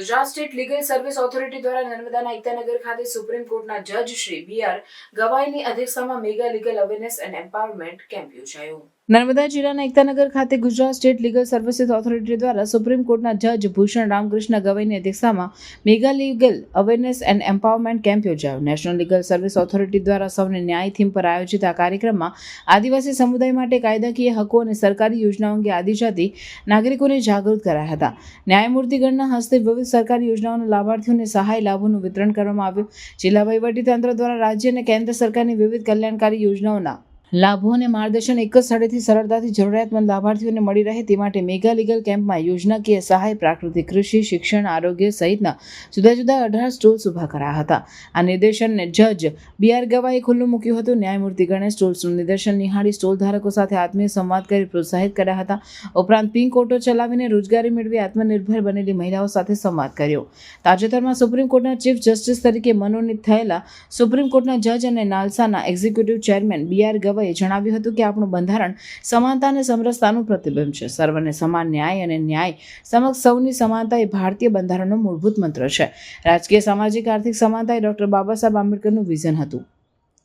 Gujarat state legal service authority દ્વારા નર્મદાના એકતાનગર ખાતે સુપ્રીમ કોર્ટના જજ શ્રી બી આર ગવાઈની અધ્યક્ષતામાં mega legal awareness and empowerment camp યોજાયો. નર્મદા જિલ્લાના એકતાનગર ખાતે Gujarat state legal services authority દ્વારા સુપ્રીમ કોર્ટના જજ ભૂષણ રામકૃષ્ણ ગવઈની અધ્યક્ષતામાં mega legal awareness and empowerment camp યોજાયો. નેશનલ લીગલ સર્વિસ ઓથોરિટી દ્વારા સૌને ન્યાય થીમ પર આયોજિત આ કાર્યક્રમમાં આદિવાસી સમુદાય માટે કાયદાકીય હકો અને સરકારી યોજનાઓ અંગે આદિજાતિ નાગરિકોને જાગૃત કરાયા હતા. ન્યાયમૂર્તિગણના હસ્તે વિવિધ સરકારી યોજનાઓના લાભાર્થીઓને સહાય લાભોનું વિતરણ કરવામાં આવ્યું. જિલ્લા વહીવટીતંત્ર દ્વારા રાજ્ય અને કેન્દ્ર સરકારની વિવિધ કલ્યાણકારી યોજનાઓના લાભો અને માર્ગદર્શન એક જ સ્થળેથી સરળતાથી જરૂરિયાતમંદ લાભાર્થીઓને મળી રહે તે માટે મેગા લીગલ કેમ્પમાં યોજનાકીય સહાય, પ્રાકૃતિક કૃષિ, શિક્ષણ, આરોગ્ય સહિતના જુદા જુદા અઢાર સ્ટોલ્સ ઊભા કરાયા હતા. આ નિર્દેશનને જજ બી આર ગવાએ ખુલ્લું મૂક્યું હતું. ન્યાયમૂર્તિ ગણેશ સ્ટોલ્સનું નિદર્શન નિહાળી સ્ટોલ ધારકો સાથે આત્મીય સંવાદ કરી પ્રોત્સાહિત કર્યા હતા. ઉપરાંત પિંક ઓટો ચલાવીને રોજગારી મેળવી આત્મનિર્ભર બનેલી મહિલાઓ સાથે સંવાદ કર્યો. તાજેતરમાં સુપ્રીમ કોર્ટના ચીફ જસ્ટિસ તરીકે મનોનીત થયેલા સુપ્રીમ કોર્ટના જજ અને નાલસાના એક્ઝિક્યુટિવ ચેરમેન બી આર ગવાઈએ જણાવ્યું હતું કે આપણું બંધારણ સમાનતા અને સમરસતાનું પ્રતિબિંબ છે. સર્વને સમાન ન્યાય અને ન્યાય સમક્ષ સૌની સમાનતા એ ભારતીય બંધારણનો મૂળભૂત મંત્ર છે. રાજકીય, સામાજિક, આર્થિક સમાનતા એ ડૉક્ટર બાબા સાહેબ આંબેડકરનું વિઝન હતું.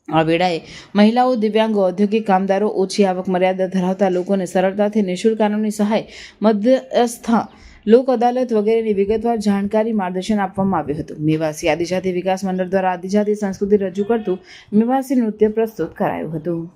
આ વેળાએ મહિલાઓ, દિવ્યાંગો, ઔદ્યોગિક કામદારો, ઓછી આવક મર્યાદા ધરાવતા લોકોને સરળતાથી નિઃશુલ્ક કાનૂની સહાય, મધ્યસ્થા લોક અદાલત વગેરેની વિગતવાર જાણકારી માર્ગદર્શન આપવામાં આવ્યું હતું. મેવાસી આદિજાતિ વિકાસ મંડળ દ્વારા આદિજાતિ સંસ્કૃતિ રજૂ કરતું મેવાસી નૃત્ય પ્રસ્તુત કરાયું હતું.